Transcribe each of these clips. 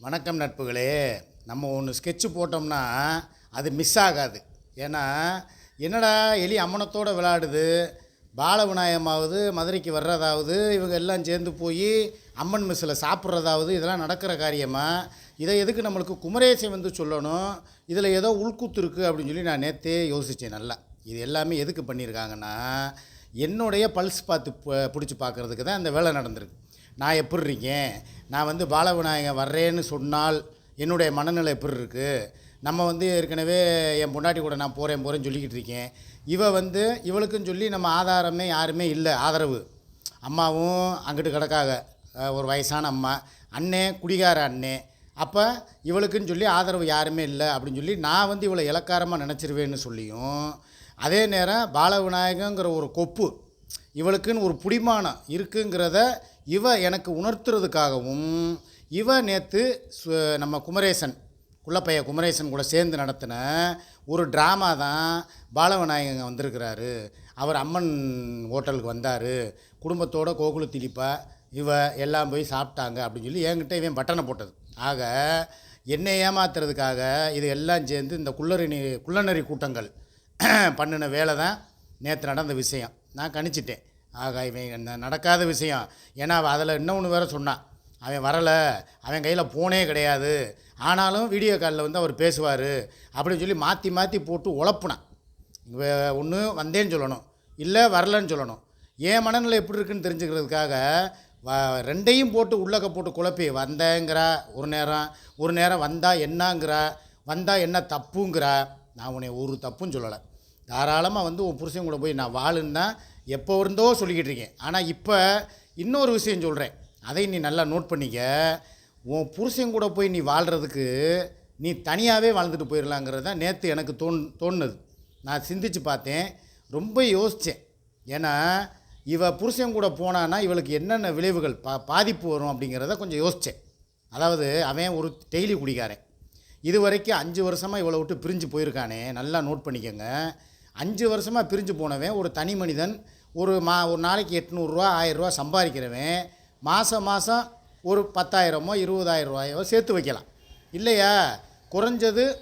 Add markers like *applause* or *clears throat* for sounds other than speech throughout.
வணக்கம் நட்புகளே. நம்ம ஒன்று ஸ்கெட்சு போட்டோம்னா அது மிஸ் ஆகாது. ஏன்னா என்னடா எலி அம்மனத்தோடு விளையாடுது? பாலவிநாயகமாவது மதுரைக்கு வர்றதாவது இவங்க எல்லாம் சேர்ந்து போய் அம்மன் மிஸ்ஸில் சாப்பிட்றதாவது இதெல்லாம் நடக்கிற காரியமாக இதை எதுக்கு நம்மளுக்கு குமரேசன் வந்து சொல்லணும்? இதில் ஏதோ உள்கூத்து இருக்குது அப்படின்னு சொல்லி நான் நேற்றே யோசித்தேன் நல்லா. இது எல்லாமே எதுக்கு பண்ணியிருக்காங்கன்னா என்னுடைய பல்ஸ் பார்த்து ப- பிடிச்சி பார்க்குறதுக்கு தான் இந்த வேலை நடந்திருக்கு. நான் எப்படி இருக்கேன்? நான் வந்து பாலவிநாயகன் வர்றேன்னு சொன்னால் என்னுடைய மனநிலை எப்படி இருக்குது நம்ம வந்து ஏற்கனவே என் பொண்டாட்டி கூட நான் போகிறேன் போகிறேன்னு சொல்லிக்கிட்டு இருக்கேன். இவ வந்து இவளுக்குன்னு சொல்லி நம்ம ஆதாரமே யாருமே இல்லை ஆதரவு. அம்மாவும் அங்கிட்டு கிடக்காக ஒரு வயசான அம்மா. அண்ணே குடிகார அண்ணே. அப்போ இவளுக்குன்னு சொல்லி ஆதரவு யாருமே இல்லை அப்படின்னு சொல்லி நான் வந்து இவளை இலக்காரமாக நினச்சிருவேன்னு சொல்லியும் அதே நேரம் பாலவிநாயகங்கிற ஒரு கொப்பு இவளுக்குன்னு ஒரு புடிமானம் இருக்குங்கிறத இவ எனக்கு உணர்த்துறதுக்காகவும் இவ நேற்று நம்ம குமரேசன் குள்ளப்பைய குமரேசன் கூட சேர்ந்து நடத்தின ஒரு ட்ராமா தான் பாலவிநாயகங்க வந்திருக்கிறாரு. அவர் அம்மன் ஹோட்டலுக்கு வந்தார். குடும்பத்தோட கோகுல திலிப்பா இவ எல்லாம் போய் சாப்பிட்டாங்க அப்படின்னு சொல்லி என்கிட்ட இவன் பட்டனை போட்டது. ஆக என்னை ஏமாத்துறதுக்காக இது எல்லாம் சேர்ந்து இந்த குள்ளரணி குள்ளநரி கூட்டங்கள் *clears throat* பண்ணின வேலை தான் நேற்று நடந்த விஷயம். நான் கணிச்சிட்டேன். ஆக இவன் என்ன நடக்காத விஷயம். ஏன்னா அவன் அதில் இன்னொன்று வேற சொன்னான் அவன் வரலை. அவன் கையில் ஃபோனே கிடையாது. ஆனாலும் வீடியோ காலில் வந்து அவர் பேசுவார். அப்படின்னு சொல்லி மாற்றி மாற்றி போட்டு உழப்புனான். ஒன்று வந்தேன்னு சொல்லணும். இல்லை வரலன்னு சொல்லணும். என் மனநிலை எப்படி இருக்குன்னு தெரிஞ்சுக்கிறதுக்காக வ ரெண்டையும் போட்டு உள்ளக்க போட்டு குழப்பி வந்தேங்கிறா ஒரு நேரம். ஒரு நேரம் வந்தால் என்னங்கிறா? வந்தால் என்ன தப்புங்கிறா? நான் உன்னை ஒரு தப்பும் சொல்லலை. தாராளமாக வந்து உன் புருஷன் கூட போய் நான் வாழுன்னா எப்போ இருந்தோ சொல்லிக்கிட்டு இருக்கேன். ஆனால் இப்போ இன்னொரு விஷயம் சொல்கிறேன் அதை நீ நல்லா நோட் பண்ணிக்க. உன் புருஷன் கூட போய் நீ வாழ்கிறதுக்கு நீ தனியாகவே வாழ்ந்துட்டு போயிடலாங்கிறது தான் நேற்று எனக்கு தோன் தோணுது நான் சிந்திச்சு பார்த்தேன். ரொம்ப யோசித்தேன் ஏன்னா இவ புருஷன் கூட போனான்னா இவளுக்கு என்னென்ன விளைவுகள் பா பாதிப்பு வரும் அப்படிங்கிறத கொஞ்சம் யோசித்தேன் அதாவது அவன் ஒரு டெய்லி குடிக்காரன் இது வரைக்கும் அஞ்சு வருஷமாக இவளை விட்டு பிரிஞ்சு போயிருக்கானே. நல்லா நோட் பண்ணிக்கோங்க. அஞ்சு வருஷமாக பிரிஞ்சு போனவன் ஒரு தனி மனிதன் ஒரு மா ஒரு நாளைக்கு எட்நூறுரூவா ஆயிரரூவா சம்பாதிக்கிறவன் மாதம் மாதம் ஒரு பத்தாயிரமோ இருபதாயிரம் ரூபாயோ சேர்த்து வைக்கலாம். இல்லையா? குறைஞ்சது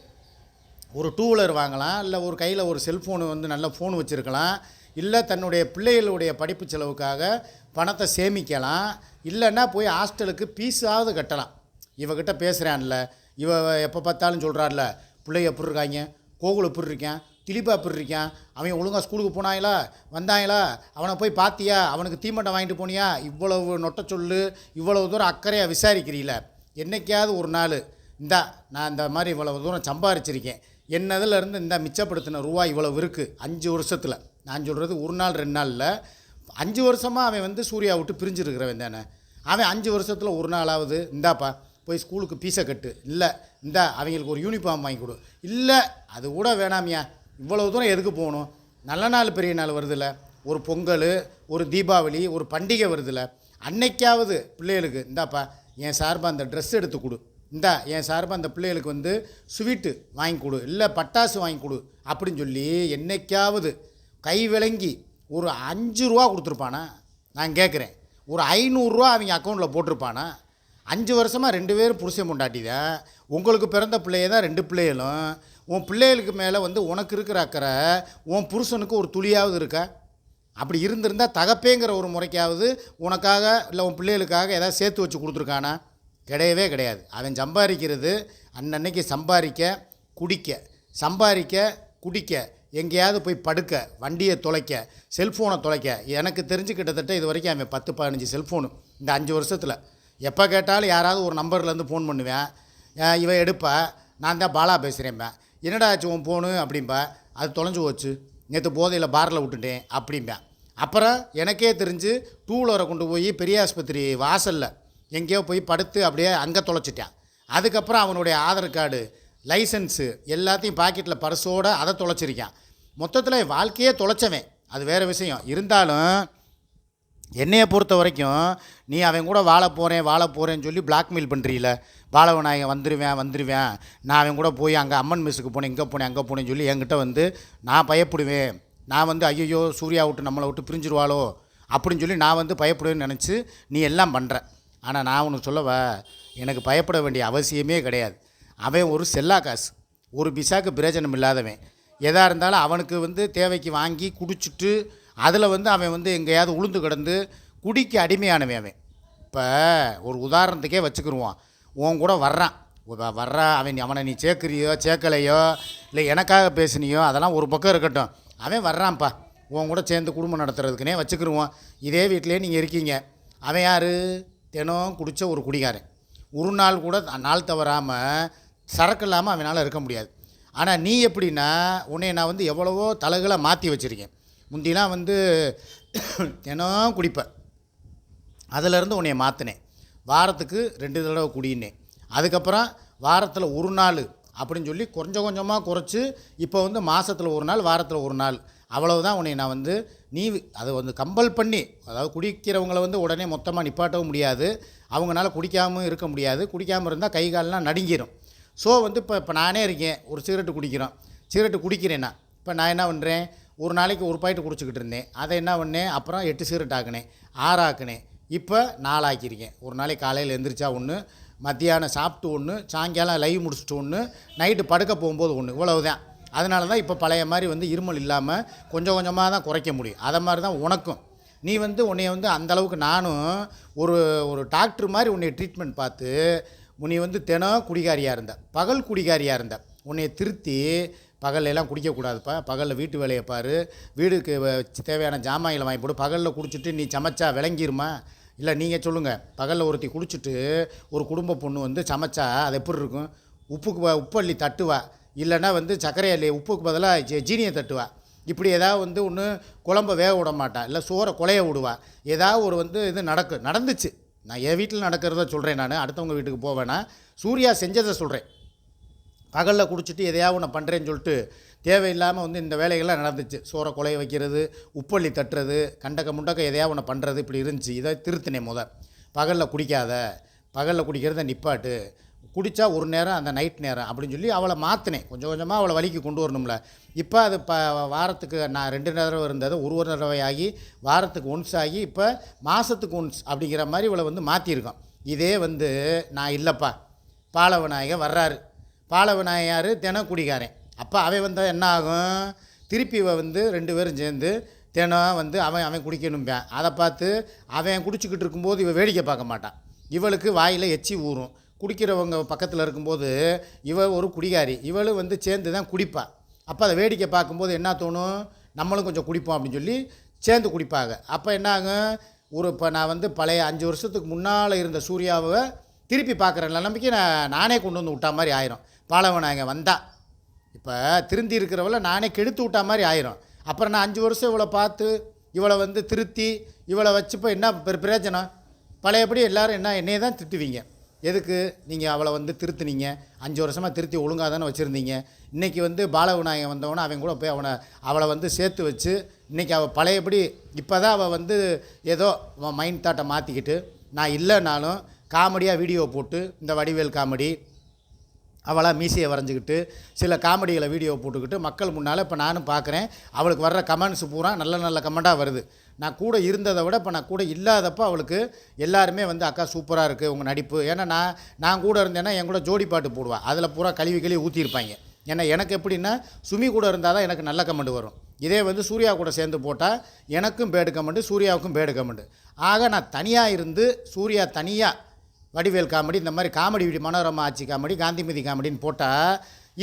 ஒரு டூ வீலர் வாங்கலாம் இல்லை ஒரு கையில் ஒரு செல்ஃபோனு வந்து நல்ல ஃபோன் வச்சுருக்கலாம் இல்லை தன்னுடைய பிள்ளைகளுடைய படிப்பு செலவுக்காக பணத்தை சேமிக்கலாம் இல்லைன்னா போய் ஹாஸ்டலுக்கு பீஸாவது கட்டலாம். இவகிட்ட பேசுகிறான்ல இவ எப்போ பார்த்தாலும் சொல்கிறான்ல பிள்ளை எப்படி இருக்காங்க? கோகுல் எப்படி இருக்கேன்? திலீபா எப்படி இருக்கான் அவன் ஒழுங்காக ஸ்கூலுக்கு போனாங்களா வந்தாங்களா அவனை போய் பார்த்தியா அவனுக்கு தீமட்டம் வாங்கிட்டு போனியா? இவ்வளவு நொட்ட சொல்லு இவ்வளவு தூரம் அக்கறையாக விசாரிக்கிறீல. என்னைக்காவது ஒரு நாள் இந்தா நான் இந்த மாதிரி இவ்வளவு தூரம் சம்பாரிச்சிருக்கேன். என்னதுலேருந்து இந்த மிச்சப்படுத்தின ரூபா இவ்வளவு இருக்குது அஞ்சு வருஷத்தில். நான் சொல்கிறது ஒரு நாள் ரெண்டு நாளில். அஞ்சு வருஷமாக அவன் வந்து சூர்யா விட்டு பிரிஞ்சிருக்கிறவன் தானே. அவன் அஞ்சு வருஷத்தில் ஒரு நாளாவது இந்தாப்பா போய் ஸ்கூலுக்கு பீஸை கட்டு. இல்லை இந்தா அவங்களுக்கு ஒரு யூனிஃபார்ம் வாங்கி கொடு. இல்லை அது கூட வேணாமியா? இவ்வளவு தூரம் எதுக்கு போகணும்? நல்ல நாள் பெரிய நாள் வருதுல்ல ஒரு பொங்கல் ஒரு தீபாவளி ஒரு பண்டிகை வருதுல்ல அன்னைக்காவது பிள்ளைகளுக்கு இந்தாப்பா என் சார்பாக அந்த ட்ரெஸ் எடுத்து கொடு. இந்தா என் சார்பாக அந்த பிள்ளைகளுக்கு வந்து ஸ்வீட்டு வாங்கி கொடு. இல்லை பட்டாசு வாங்கி கொடு. அப்படின்னு சொல்லி என்னைக்காவது கை விளங்கி ஒரு அஞ்சு ரூபா கொடுத்துருப்பானா? நான் கேட்குறேன் ஒரு ஐநூறுரூவா அவங்க அக்கௌண்ட்டில் போட்டிருப்பானா? அஞ்சு வருஷமாக ரெண்டு பேரும் புருஷன் பொண்டாட்டி தான் உங்களுக்கு பிறந்த பிள்ளைய தான் ரெண்டு பிள்ளைகளும். உன் பிள்ளைகளுக்கு மேலே வந்து உனக்கு இருக்கிற அக்கறை உன் புருஷனுக்கு ஒரு துளியாவது இருக்கா? அப்படி இருந்திருந்தால் தகப்பேங்கிற ஒரு முறைக்காவது உனக்காக இல்லை உன் பிள்ளைகளுக்காக ஏதாவது சேர்த்து வச்சு கொடுத்துருக்கானா? கிடையவே கிடையாது. அவன் சம்பாதிக்கிறது அன்னன்னைக்கு சம்பாதிக்க குடிக்க. சம்பாதிக்க குடிக்க. எங்கேயாவது போய் படுக்க வண்டியை தொலைக்க செல்ஃபோனை தொலைக்க. எனக்கு தெரிஞ்சு கிட்டத்தட்ட இது வரைக்கும் அவன் பத்து பதினஞ்சு செல்ஃபோனு. இந்த அஞ்சு வருஷத்தில். எப்போ கேட்டாலும் யாராவது ஒரு நம்பர்லேருந்து ஃபோன் பண்ணுவேன். இவன் எடுப்பா. நான் தான் பாலா பேசுகிறேன் என்னடா ஆச்சு உன் ஃபோனு அப்படிம்பா. அது தொலைஞ்சு போச்சு. நேற்று போதையில் பாரில் விட்டுட்டேன் அப்படிம்பேன் அப்புறம் எனக்கே தெரிஞ்சு டூவீலரை கொண்டு போய் பெரிய ஆஸ்பத்திரி வாசலில் எங்கேயோ போய் படுத்து அப்படியே அங்கே தொலைச்சிட்டேன். அதுக்கப்புறம் அவனுடைய ஆதார் கார்டு லைசன்ஸு எல்லாத்தையும் பாக்கெட்டில் பர்ஸோடு அதை தொலைச்சிருக்கான். மொத்தத்தில் வாழ்க்கையே தொலைச்சவன். அது வேறு விஷயம். இருந்தாலும் என்னையை பொறுத்த வரைக்கும் நீ அவன் கூட வாழ போகிறேன் வாழ போகிறேன்னு சொல்லி பிளாக்மெயில் பண்ணுறீல பாலவநாயகன் வந்துடுவேன் வந்துடுவேன் நான் அவன் கூட போய் அங்கே அம்மன் மிஸ்ஸுக்கு போனேன் இங்கே போனேன் அங்கே போனேன்னு சொல்லி என்கிட்ட வந்து நான் பயப்படுவேன். நான் வந்து ஐயோ சூர்யா விட்டு நம்மளை விட்டு பிரிஞ்சிருவாளோ? அப்படின்னு சொல்லி நான் வந்து பயப்படுவேன்னு நினச்சி நீ எல்லாம் பண்ணுற ஆனால் நான் உனக்கு சொல்லவா? எனக்கு பயப்பட வேண்டிய அவசியமே கிடையாது. அவன் ஒரு செல்லா காசு. ஒரு பிசாக்கு பிரயோஜனம் இல்லாதவன். எதாக இருந்தாலும் அவனுக்கு வந்து தேவைக்கு வாங்கி குடிச்சிட்டு அதில் வந்து அவன் வந்து எங்கேயாவது உளுந்து கிடந்து குடிக்கு அடிமையானவன் அவன். இப்போ ஒரு உதாரணத்துக்கே வச்சுக்கிருவான் உன் கூட வர்றான். வர்ற வர்றான் அவன் அவனை நீ சேர்க்குறியோ சேர்க்கலையோ இல்லை எனக்காக பேசுனியோ அதெல்லாம் ஒரு பக்கம் இருக்கட்டும். அவன் வர்றான்ப்பா. உன் கூட சேர்ந்து குடும்பம் நடத்துறதுக்குனே வச்சுக்கிருவோம். இதே வீட்டிலே நீங்கள் இருக்கீங்க. அவன் யார்? தினம் குடித்த ஒரு குடிகாரன். ஒரு நாள் கூட நாள் தவறாமல் சரக்கு இல்லாமல் அவனால் இருக்க முடியாது. ஆனால் நீ எப்படின்னா உன்னை நான் வந்து எவ்வளவோ தலைகளை மாற்றி வச்சுருக்கேன். முந்திலாம் வந்து தினம் குடிப்பேன். அதிலிருந்து உன்னைய மாற்றினேன் வாரத்துக்கு ரெண்டு தடவை குடினேன் அதுக்கப்புறம் வாரத்தில் ஒரு நாள் அப்படின்னு சொல்லி கொஞ்சம் கொஞ்சமாக குறைச்சி இப்போ வந்து மாதத்தில் ஒரு நாள் வாரத்தில் ஒரு நாள். அவ்வளவுதான் உன்னை நான் வந்து நீ அதை வந்து கம்பல் பண்ணி அதாவது குடிக்கிறவங்கள வந்து உடனே மொத்தமாக நிப்பாட்டவும் முடியாது. அவங்களால குடிக்காமல் இருக்க முடியாது. குடிக்காமல் இருந்தால் கை கால்லாம் நடுங்கிரும். ஸோ வந்து இப்போ இப்போ நானே இருக்கேன். ஒரு சிகரெட்டு குடிக்கிறோம். சிகரெட்டு குடிக்கிறேன்னா இப்போ நான் என்ன பண்ணுறேன் ஒரு நாளைக்கு ஒரு பாயிண்ட் குடிச்சிக்கிட்டு இருந்தேன். அதை என்ன பண்ணேன்? அப்புறம் எட்டு சிகரெட் ஆக்கினேன். ஆறாக்குனேன் இப்போ நாலாக்கியிருக்கேன் ஒரு நாளைக்கு காலையில் எழுந்திரிச்சா ஒன்று மத்தியானம் சாப்பிட்டு ஒன்று சாயங்காலம் லைவ் முடிச்சுட்டு ஒன்று நைட்டு படுக்க போகும்போது ஒன்று இவ்வளவு தான் அதனால தான் இப்போ பழைய மாதிரி வந்து இருமல் இல்லாமல் கொஞ்சம் கொஞ்சமாக தான் குறைக்க முடியும். அதை மாதிரி தான் உனக்கும். நீ வந்து உன்னைய வந்து அந்த அளவுக்கு நானும் ஒரு ஒரு டாக்டர் மாதிரி உன்னை ட்ரீட்மெண்ட் பார்த்து நீ வந்து தினம் குடிகாரியாக இருந்த பகல் குடிகாரியாக இருந்த உன்னைய திருத்தி பகல்ல குடிக்கக்கூடாதுப்பா பகலில் வீட்டு வேலையை பாரு. வீடுக்கு வ- தேவையான ஜாமான்களை வாங்கி போடு. பகலில் குடிச்சிட்டு நீ சமைச்சா விளங்கிருமா? இல்லை நீங்கள் சொல்லுங்கள் பகலில் ஒருத்தி குடிச்சிட்டு ஒரு குடும்ப பொண்ணு வந்து சமைச்சா அது எப்படி இருக்கும்? உப்புக்கு உப்பள்ளி தட்டுவா? இல்லைன்னா வந்து சர்க்கரை அள்ளி உப்புக்கு பதிலாக ஜீனியை தட்டுவா? இப்படி ஏதாவது வந்து ஒன்று குழம்ப வேக விட மாட்டா. இல்லை சோறை குலைய விடுவா. ஏதாவது ஒரு வந்து இது நடக்கு நடந்துச்சு. நான் என் வீட்டில் நடக்கிறத சொல்கிறேன் நான். அடுத்தவங்க வீட்டுக்கு போவேன்னா சூர்யா செஞ்சதை சொல்கிறேன் பகலில் குடிச்சிட்டு எதையாவது ஒன்று பண்ணுறேன்னு சொல்லிட்டு தேவையில்லாமல் வந்து இந்த வேலைகள்லாம் நடந்துச்சு. சோறை குலைய வைக்கிறது உப்பள்ளி தட்டுறது கண்டக்க முண்டக்க எதையாவது ஒன்று பண்ணுறது இப்படி இருந்துச்சு. இதை திருத்தினேன் முத. பகலில் குடிக்காத பகலில் குடிக்கிறத நிப்பாட்டு. குடித்தா ஒரு நேரம் அந்த நைட் நேரம் அப்படின்னு சொல்லி அவளை மாற்றினேன் கொஞ்சம் கொஞ்சமாக அவளை வலிக்கு கொண்டு வரணும்ல. இப்போ அது ப வாரத்துக்கு நான் ரெண்டு தடவை இருந்தது ஒரு ஒரு தடவை ஆகி வாரத்துக்கு ஒன்ஸ் ஆகி இப்போ மாதத்துக்கு ஒன்ஸ் அப்படிங்கிற மாதிரி இவளை வந்து மாற்றிருக்கோம் இதே வந்து நான் இல்லைப்பா பாலவிநாயகர் வர்றாரு. பாலவிநாயகர் தினம் குடிகாரன் அப்போ அவன் வந்தால் என்ன ஆகும்? திருப்பி வந்து ரெண்டு பேரும் சேர்ந்து தினம் வந்து அவன் அவன் குடிக்கணும்பேன். அதை பார்த்து அவன் குடிச்சிக்கிட்டு இருக்கும்போது இவன் வேடிக்கை பார்க்க மாட்டான். இவளுக்கு வாயில் எச்சி ஊறும். குடிக்கிறவங்க பக்கத்தில் இருக்கும்போது இவ ஒரு குடிகாரி. இவளும் வந்து சேர்ந்து தான் குடிப்பாள் அப்போ அதை வேடிக்கை பார்க்கும்போது என்ன தோணும்? நம்மளும் கொஞ்சம் குடிப்போம் அப்படின்னு சொல்லி சேர்ந்து குடிப்பாங்க. அப்போ என்ன ஆகும்? ஒரு இப்போ நான் வந்து பழைய அஞ்சு வருஷத்துக்கு முன்னால் இருந்த சூர்யாவை திருப்பி பார்க்குற நிலைமைக்கு நான் நானே கொண்டு வந்து விட்டா மாதிரி ஆயிரும். பாலவனாங்க வந்தா. இப்போ திருந்தி இருக்கிறவள நானே கெடுத்து விட்டா மாதிரி ஆயிரும். அப்புறம் நான் அஞ்சு வருஷம் இவளை பார்த்து இவளை வந்து திருத்தி இவளை வச்சுப்போ என்ன பெரு பிரயோஜனம்? பழையபடி எல்லோரும் என்ன என்னையே தான் திட்டுவீங்க. எதுக்கு? நீங்கள் அவளை வந்து திருத்துனீங்க. அஞ்சு வருஷமாக திருத்தி ஒழுங்காக தானே வச்சுருந்தீங்க. இன்றைக்கி வந்து பாலவிநாயகன் வந்தவொடனே அவன் கூட போய் அவனை அவளை வந்து சேர்த்து வச்சு இன்றைக்கி அவள் பழையபடி இப்போ தான் அவள் வந்து ஏதோ மைண்ட் தாட்டை மாற்றிக்கிட்டு நான் இல்லைனாலும் காமெடியாக வீடியோ போட்டு இந்த வடிவேல் காமெடி அவளாக மீசையை வரைஞ்சிக்கிட்டு சில காமெடிகளை வீடியோ போட்டுக்கிட்டு மக்கள் முன்னால் இப்போ நானும் பார்க்குறேன் அவளுக்கு வர்ற கமெண்ட்ஸ் பூரா நல்ல நல்ல கமெண்ட்டாக வருது. நான் கூட இருந்ததை விட இப்போ நான் கூட இல்லாதப்போ அவளுக்கு எல்லாருமே வந்து அக்கா சூப்பராக இருக்குது உங்கள் நடிப்பு. ஏன்னா நான் நான் கூட இருந்தேன்னா என் கூட ஜோடி பாட்டு போடுவேன் அதில் பூரா கழுவி கழுவி ஊற்றிருப்பாங்க ஏன்னா எனக்கு எப்படின்னா சுமி கூட இருந்தால் தான் எனக்கு நல்ல கமெண்ட் வரும். இதே வந்து சூர்யா கூட சேர்ந்து போட்டால் எனக்கும் பேடு கமெண்ட்டு சூர்யாவுக்கும் பேடு கமெண்டு ஆக நான் தனியாக இருந்து சூர்யா தனியாக வடிவேல் காமெடி இந்த மாதிரி காமெடி வீடியோ மனோரமா ஆட்சி காமெடி காந்திமதி காமெடின்னு போட்டால்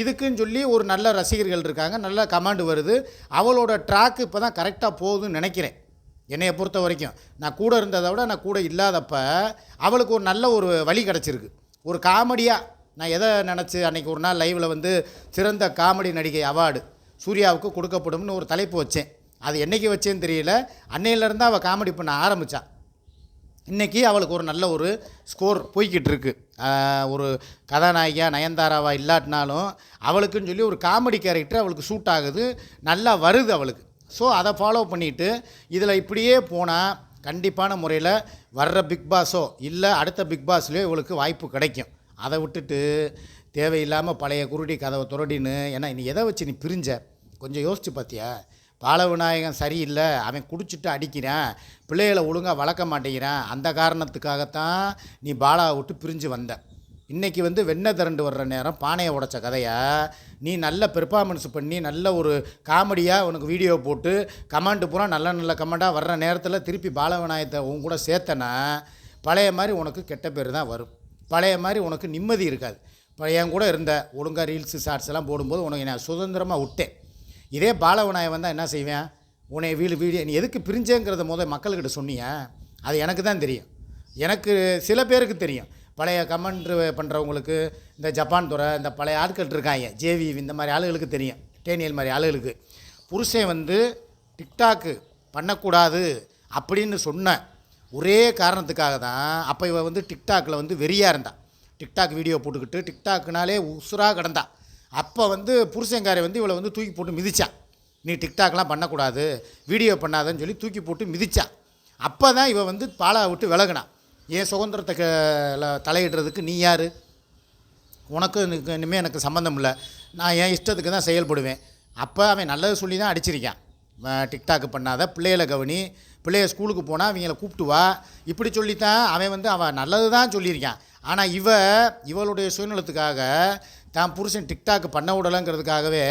இதுக்குன்னு சொல்லி ஒரு நல்ல ரசிகர்கள் இருக்காங்க நல்ல கமாண்டு வருது. அவளோட ட்ராக்கு இப்போ தான் கரெக்டாக போகுதுன்னு நினைக்கிறேன். என்னையை பொறுத்த வரைக்கும். நான் கூட இருந்ததை விட நான் கூட இல்லாதப்ப அவளுக்கு ஒரு நல்ல ஒரு வழி கிடச்சிருக்கு. ஒரு காமெடியாக நான் எதை நினச்சி அன்றைக்கி ஒரு நாள் லைவில் வந்து சிறந்த காமெடி நடிகை அவார்டு சூர்யாவுக்கு கொடுக்கப்படும்னு ஒரு தலைப்பு வச்சேன். அது என்றைக்கு வச்சேன்னு தெரியல. அன்னையிலேருந்து அவள் காமெடி பண்ண ஆரம்பித்தான் இன்றைக்கி அவளுக்கு ஒரு நல்ல ஒரு ஸ்கோர் போய்கிட்டு இருக்கு ஒரு கதாநாயகியாக நயன்தாராவா இல்லாட்டினாலும் அவளுக்குன்னு சொல்லி ஒரு காமெடி கேரக்டர் அவளுக்கு சூட் ஆகுது. நல்லா வருது அவளுக்கு. ஸோ அதை ஃபாலோ பண்ணிவிட்டு இதில் இப்படியே போனால் கண்டிப்பான முறையில் வர்ற பிக் பாஸோ இல்லை அடுத்த பிக் பாஸ்லேயோ இவளுக்கு வாய்ப்பு கிடைக்கும். அதை விட்டுட்டு தேவையில்லாமல் பழைய குருடி கதவை துரடின்னு ஏன்னா நீ எதை வச்சு நீ பிரிஞ்ச? கொஞ்சம் யோசிச்சு பார்த்தியா பாலவிநாயகன் சரியில்லை அவன் குடிச்சிட்டு அடிக்கிறான் பிள்ளைகளை ஒழுங்காக வளர்க்க மாட்டேங்கிறான் அந்த காரணத்துக்காகத்தான் நீ பாலாவை விட்டு பிரிஞ்சு வந்த. இன்றைக்கி வந்து வெண்ணெய் திரண்டு வர்ற நேரம் பானையை உடைச்ச கதையை? நீ நல்ல பெர்ஃபார்மன்ஸ் பண்ணி நல்ல ஒரு காமெடியாக உனக்கு வீடியோ போட்டு கமெண்ட் பூரா நல்ல நல்ல கமெண்டாக வர்ற நேரத்தில் திருப்பி பாலவிநாயகத்தை உன் கூட சேர்த்தனா பழைய மாதிரி உனக்கு கெட்ட பேர் தான் வரும். பழைய மாதிரி உனக்கு நிம்மதி இருக்காது. பழைய கூட இருந்த ஒழுங்காக ரீல்ஸு ஷார்ட்ஸ் எல்லாம் போடும்போது உனக்கு நான் சுதந்திரமாக விட்டேன். இதே பாலவிநாயகம் வந்தால் என்ன செய்வேன்? உன்னை வீடு வீடியோ நீ எதுக்கு பிரிஞ்சேங்கிறத முதல் மக்கள்கிட்ட சொன்னீங்க அது எனக்கு தான் தெரியும். எனக்கு சில பேருக்கு தெரியும். பழைய கமெண்ட் பண்ணுறவங்களுக்கு இந்த ஜப்பான் துறை இந்த பழைய ஆட்கள் இருக்காங்க. ஜேவி இந்த மாதிரி ஆளுகளுக்கு தெரியும். டேனியல் மாதிரி ஆளுகளுக்கு. புருஷன் வந்து டிக்டாக்கு பண்ணக்கூடாது அப்படின்னு சொன்ன ஒரே காரணத்துக்காக தான் அப்போ இவ வந்து டிக்டாக்கில் வந்து வெறியாக இருந்தா. டிக்டாக் வீடியோ போட்டுக்கிட்டு டிக்டாக்னாலே உசுராக கிடந்தா. அப்போ வந்து புருஷங்காரை வந்து இவளை வந்து தூக்கி போட்டு மிதிச்சா நீ டிக்டாக்லாம் பண்ணக்கூடாது வீடியோ பண்ணாதன்னு சொல்லி தூக்கி போட்டு மிதிச்சா அப்போ தான் இவள் வந்து பாலா விட்டு விலகினா என் சுதந்திரத்தை தலையிடுறதுக்கு நீ யார்? உனக்கு எனக்கு இனிமேல் எனக்கு சம்மந்தம் இல்லை. நான் என் இஷ்டத்துக்கு தான் செயல்படுவேன். அப்போ அவன் நல்லது சொல்லி தான் அடிச்சிருக்கான். டிக்டாக்கு டிக்டாக் பண்ணாத பிள்ளைகளை கவனி பிள்ளைய ஸ்கூலுக்கு போனால் அவங்கள கூப்பிட்டு வா. இப்படி சொல்லித்தான் அவன் வந்து அவன் நல்லது தான் சொல்லியிருக்கான். ஆனால் இவ இவளுடைய சுயநலத்துக்காக தான் புருஷன் டிக்டாக் பண்ண விடலைங்கிறதுக்காகவே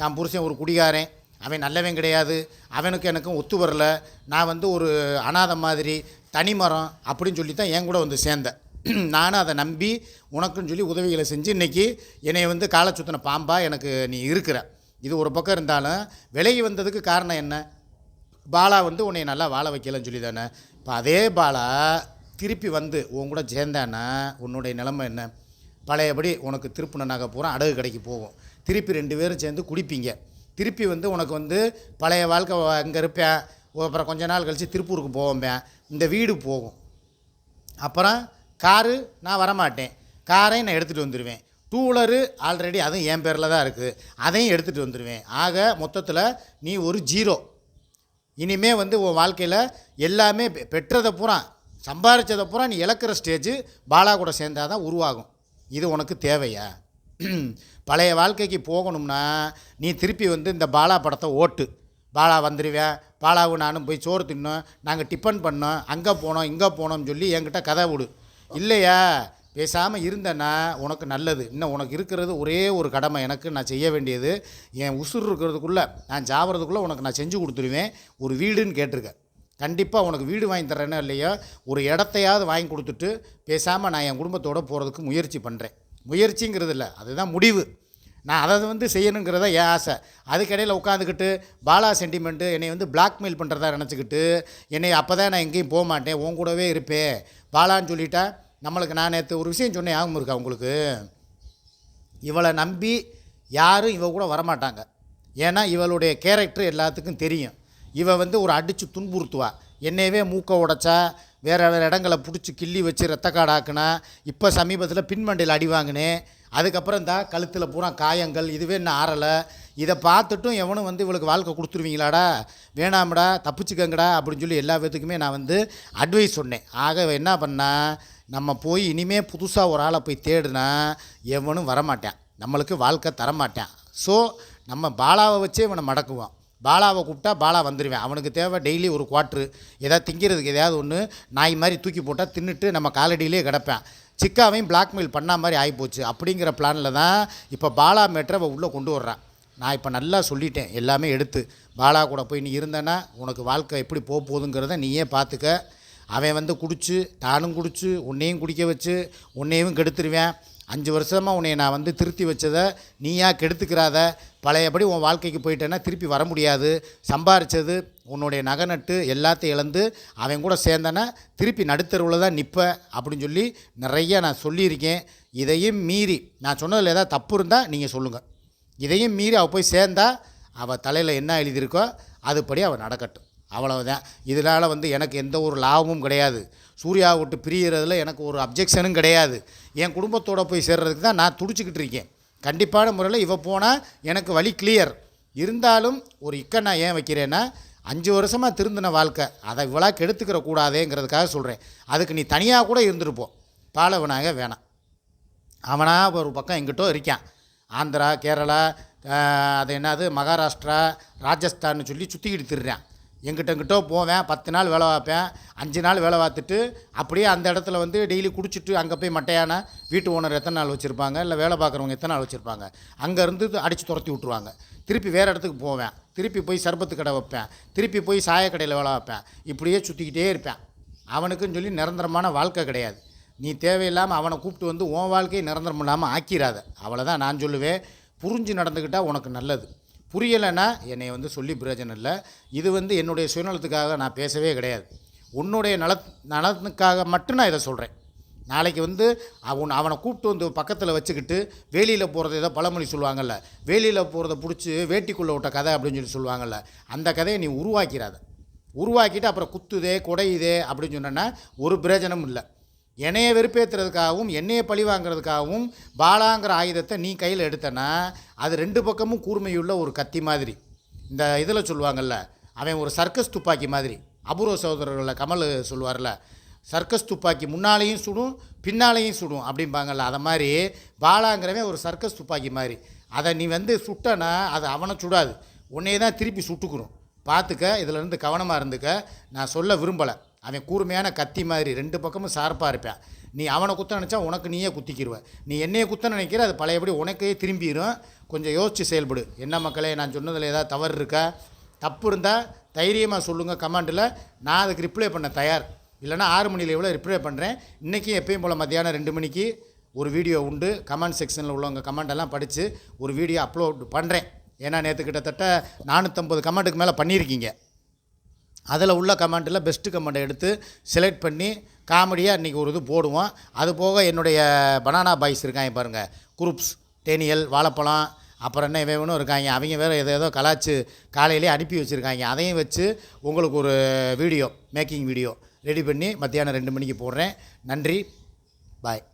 தான் புருஷன் ஒரு குடிகாரன். அவன் நல்லவன் கிடையாது. அவனுக்கு எனக்கும் ஒத்து வரல. நான் வந்து ஒரு அனாதை மாதிரி தனிமரம் அப்படின்னு சொல்லி தான் என் கூட வந்து சேர்ந்தேன் *clears throat* நானும் அதை நம்பி உனக்குன்னு சொல்லி உதவிகளை செஞ்சு இன்றைக்கி என்னை வந்து காலை சுற்றின பாம்பா எனக்கு நீ இருக்கிற. இது ஒரு பக்கம் இருந்தாலும் விலகி வந்ததுக்கு காரணம் என்ன? பாலா வந்து உன்னை நல்லா வாழ வைக்கலன்னு சொல்லி தானே இப்போ அதே பாலா திருப்பி வந்து உன் கூட சேர்ந்தானா உன்னுடைய நிலைமை என்ன? பழையபடி உனக்கு திருப்பின நகை பூரா அடகு கடைக்கு போகும் திருப்பி ரெண்டு பேரும் சேர்ந்து குடிப்பீங்க. திருப்பி வந்து உனக்கு வந்து பழைய வாழ்க்கை அங்கே இருப்பேன். அப்புறம் கொஞ்ச நாள் கழித்து திருப்பூருக்கு போவேன் இந்த வீடு போகும். அப்புறம் காரு நான் வரமாட்டேன். காரையும் நான் எடுத்துகிட்டு வந்துடுவேன் டூ வீலரு ஆல்ரெடி அதுவும் என் பேரில் தான் இருக்குது அதையும் எடுத்துகிட்டு வந்துடுவேன் ஆக மொத்தத்தில் நீ ஒரு ஜீரோ. இனிமே வந்து உன் வாழ்க்கையில் எல்லாமே பெற்றதை பூரா சம்பாரித்ததை பூரா நீ இழக்கிற ஸ்டேஜ் பாலா கூட சேர்ந்தாதான் தான் உருவாகும். இது உனக்கு தேவையா? பழைய வாழ்க்கைக்கு போகணும்னா நீ திருப்பி வந்து இந்த பாலா படத்தை ஓட்டு. பாலா வந்துடுவேன் பாலாவும் நானும் போய் சோறு தின்னோம். நாங்கள் டிஃபன் பண்ணோம். அங்கே போனோம் இங்கே போனோம்னு சொல்லி என்கிட்ட கதை விடு. இல்லையா? பேசாமல் இருந்தேன்னா உனக்கு நல்லது. இன்னும் உனக்கு இருக்கிறது ஒரே ஒரு கடமை. எனக்கு நான் செய்ய வேண்டியது என் உசுர் இருக்கிறதுக்குள்ளே நான் ஜாவறதுக்குள்ளே உனக்கு நான் செஞ்சு கொடுத்துருவேன். ஒரு வீடுன்னு கேட்டிருக்கேன் கண்டிப்பாக உனக்கு வீடு வாங்கி தரேனோ இல்லையோ ஒரு இடத்தையாவது வாங்கி கொடுத்துட்டு பேசாமல் நான் என் குடும்பத்தோடு போகிறதுக்கு முயற்சி பண்ணுறேன் முயற்சிங்கிறது இல்லை அதுதான் முடிவு. நான் அதை வந்து செய்யணுங்கிறத என் ஆசை. அதுக்கடையில் உட்காந்துக்கிட்டு பாலா சென்டிமெண்ட்டு என்னை வந்து பிளாக்மெயில் பண்ணுறதா நினச்சிக்கிட்டு என்னை அப்போ தான் நான் எங்கேயும் போக மாட்டேன் உன் கூடவே இருப்பேன். பாலான்னு சொல்லிட்டா நம்மளுக்கு நான் நேற்று ஒரு விஷயம் சொன்னேன் ஞாபகம் இருக்கா உங்களுக்கு? இவளை நம்பி யாரும் இவ கூட வரமாட்டாங்க. ஏன்னா இவளுடைய கேரக்டர் எல்லாத்துக்கும் தெரியும். இவன் வந்து ஒரு அடித்து துன்புறுத்துவா. என்னையவே மூக்கை உடைச்சா வேறு வேறு இடங்களை பிடிச்சி கிள்ளி வச்சு ரத்த காடாக்குனா இப்போ சமீபத்தில் பின்மண்டையில் அடி வாங்கினேன் அதுக்கப்புறம் தான் கழுத்தில் பூரா காயங்கள் இதுவே இன்னும் ஆறலை. இதை பார்த்துட்டும் எவனும் வந்து இவளுக்கு வாழ்க்கை கொடுத்துருவீங்களாடா? வேணாம்டா தப்பிச்சுக்கங்கடா அப்படின்னு சொல்லி எல்லா பேத்துக்குமே நான் வந்து அட்வைஸ் சொன்னேன். ஆக என்ன பண்ணா நம்ம போய் இனிமே புதுசாக ஒரு ஆளை போய் தேடுனா எவனும் வரமாட்டான் நம்மளுக்கு வாழ்க்கை தரமாட்டான் ஸோ நம்ம பாலாவை வச்சே இவனை மடக்குவான் பாலாவை கூப்பிட்டா பாலா வந்துடுவேன் அவனுக்கு தேவை டெய்லி ஒரு குவாட்ரு. எதாவது திங்கிறதுக்கு எதையாவது ஒன்று நாய் மாதிரி தூக்கி போட்டால் தின்னுட்டு நம்ம காலடியிலே கிடப்பேன். சிக்காவையும் பிளாக்மெயில் பண்ண மாதிரி ஆகிப்போச்சு அப்படிங்கிற பிளானில் தான் இப்போ பாலா மேட்ரை அவள் உள்ளே கொண்டு வர்றான் நான் இப்போ நல்லா சொல்லிட்டேன். எல்லாமே எடுத்து. பாலா கூட போய் நீ இருந்தேன்னா உனக்கு வாழ்க்கை எப்படி போக போகுதுங்கிறத நீயே பார்த்துக்க அவன் வந்து குடிச்சு தானும் குடிச்சு உன்னையும் குடிக்க வச்சு உன்னையும் கெடுத்துருவேன். அஞ்சு வருஷமாக உன்னை நான் வந்து திருத்தி வச்சதை நீயா கெடுத்துக்கிறாத. பழையபடி உன் வாழ்க்கைக்கு போயிட்டேன்னா திருப்பி வர முடியாது. சம்பாரித்தது உன்னுடைய நகை நட்டு எல்லாத்தையும் இழந்து அவன் கூட சேர்ந்தேன்னா திருப்பி நடுத்தருவில் தான் நிற்ப அப்படின்னு சொல்லி நிறைய நான் சொல்லியிருக்கேன். இதையும் மீறி நான் சொன்னதில் ஏதாவது தப்பு இருந்தால் நீங்கள் சொல்லுங்கள் இதையும் மீறி அவள் போய் சேர்ந்தா அவள் தலையில் என்ன எழுதியிருக்கோ அதுபடி அவள் நடக்கட்டும். அவ்வளவுதான். இதனால் வந்து எனக்கு எந்த ஒரு லாபமும் கிடையாது. சூர்யா விட்டு பிரியறதுல எனக்கு ஒரு அப்ஜெக்ஷனும் கிடையாது. என் குடும்பத்தோடு போய் சேர்றதுக்கு தான் நான் துடிச்சிக்கிட்டு இருக்கேன். கண்டிப்பான முறையில் இவ போனால் எனக்கு வழி கிளியர் இருந்தாலும் ஒரு இக்க நான் ஏன் வைக்கிறேன்னா அஞ்சு வருஷமாக திருந்தின வாழ்க்கை அதை இவ்வளோ கெடுத்துக்கிற கூடாதேங்கிறதுக்காக சொல்கிறேன் அதுக்கு நீ தனியாக கூட இருந்துருப்போம் பாலவனாக வேணாம். அவனாக ஒரு பக்கம் எங்கிட்டோ இருக்கான். ஆந்திரா கேரளா அது என்னது மகாராஷ்டிரா ராஜஸ்தான்னு சொல்லி சுற்றிக்கிட்டு திருறான் எங்கிட்ட எங்கிட்ட போவேன். பத்து நாள் வேலை பார்ப்பேன். அஞ்சு நாள் வேலை பார்த்துட்டு அப்படியே அந்த இடத்துல வந்து டெய்லி குடிச்சிட்டு அங்கே போய் மட்டையான வீட்டு ஓனர் எத்தனை நாள் வச்சுருப்பாங்க? இல்லை வேலை பார்க்குறவங்க எத்தனை நாள் வச்சுருப்பாங்க? அங்கேருந்து அடித்து துரத்தி விட்ருவாங்க திருப்பி வேறு இடத்துக்கு போவேன். திருப்பி போய் சர்பத்து கடை வைப்பேன். திருப்பி போய் சாயக்கடையில் வேலை வைப்பேன் இப்படியே சுற்றிக்கிட்டே இருப்பேன். அவனுக்குன்னு சொல்லி நிரந்தரமான வாழ்க்கை கிடையாது. நீ தேவையில்லாமல் அவனை கூப்பிட்டு வந்து உன் வாழ்க்கையை நிரந்தரம் இல்லாமல் ஆக்கிராத. அவ்வளோதான் நான் சொல்லுவேன். புரிஞ்சு நடந்துக்கிட்டால் உனக்கு நல்லது. புரியலைன்னா என்னை வந்து சொல்லி பிரயோஜனம் இல்லை. இது வந்து என்னுடைய சுயநலத்துக்காக நான் பேசவே கிடையாது. உன்னுடைய நல நலனுக்காக மட்டும் நான் இதை சொல்கிறேன் நாளைக்கு வந்து அவன் அவனை கூப்பிட்டு வந்து பக்கத்தில் வச்சுக்கிட்டு வேலியில் போகிறது ஏதோ பழமொழி சொல்லுவாங்கள்ல வேலியில் போகிறத பிடிச்சி வேட்டிக்குள்ளே விட்ட கதை அப்படின்னு சொல்லி சொல்லுவாங்கள்ல அந்த கதையை நீ உருவாக்கிறாத உருவாக்கிட்டு அப்புறம் குத்துதே குடையுதே அப்படின்னு சொன்னேன்னா ஒரு பிரயோஜனமும் இல்லை. என்னைய வெறுப்பேற்றுறதுக்காகவும் என்னையை பழி வாங்கிறதுக்காகவும் பாலாங்கிற ஆயுதத்தை நீ கையில் எடுத்தனா அது ரெண்டு பக்கமும் கூர்மையுள்ள ஒரு கத்தி மாதிரி. இந்த இதில் சொல்லுவாங்கல்ல அவன் ஒரு சர்க்கஸ் துப்பாக்கி மாதிரி. அபூர்வ சகோதரர்களில் கமல் சொல்லுவார்ல சர்க்கஸ் துப்பாக்கி முன்னாலேயும் சுடும் பின்னாலேயும் சுடும் அப்படிம்பாங்கல்ல. அதை மாதிரி பாலாங்கிறவன் ஒரு சர்க்கஸ் துப்பாக்கி மாதிரி. அதை நீ வந்து சுட்டனா அது அவனை சுடாது. உன்னையே தான் திருப்பி சுட்டுக்கணும். பார்த்துக்க இதிலேருந்து கவனமாக இருந்துக்க. நான் சொல்ல விரும்பலை. அவன் கூர்மையான கத்தி மாதிரி ரெண்டு பக்கமும் ஷார்ப்பாக இருப்பேன் நீ அவனை குத்த நினச்சா உனக்கு நீயே குத்திக்கிடுவேன் நீ என்னையே குத்த நினைக்கிற அது பழையபடி உனக்கே திரும்பிடும் கொஞ்சம் யோசித்து செயல்படு. என்ன மக்களே நான் சொன்னதில் ஏதாவது தவறு இருக்கா? தப்பு இருந்தால் தைரியமாக சொல்லுங்கள் கமெண்டில். நான் அதுக்கு ரிப்ளை பண்ண தயார். இல்லைனா ஆறு மணியில் எவ்வளோ ரிப்ளை பண்ணுறேன் இன்றைக்கும் எப்பயும் போல் மத்தியானம் ரெண்டு மணிக்கு ஒரு வீடியோ உண்டு. கமெண்ட் செக்ஷனில் உள்ளவங்க கமெண்டெல்லாம் படித்து ஒரு வீடியோ அப்லோட் பண்ணுறேன் ஏன்னா நேற்று கிட்டத்தட்ட நானூற்றம்பது கமெண்ட்டுக்கு மேலே பண்ணியிருக்கீங்க. அதில் உள்ள கமெண்ட்டில் பெஸ்ட்டு கமெண்ட்டை எடுத்து செலக்ட் பண்ணி காமெடியாக இன்றைக்கி ஒரு இது போடுவோம். அது போக என்னுடைய பனானா பாய்ஸ் இருக்காங்க பாருங்கள் குரூப்ஸ் தேனியல் வாழைப்பழம் அப்புறம் என்ன இவனும் இருக்காங்க. அவங்க வேறு எதோ ஏதோ கலாச்சு காலையிலே அனுப்பி வச்சுருக்காங்க. அதையும் வச்சு உங்களுக்கு ஒரு வீடியோ மேக்கிங் வீடியோ ரெடி பண்ணி மத்தியானம் ரெண்டு மணிக்கு போடுறேன். நன்றி. பாய்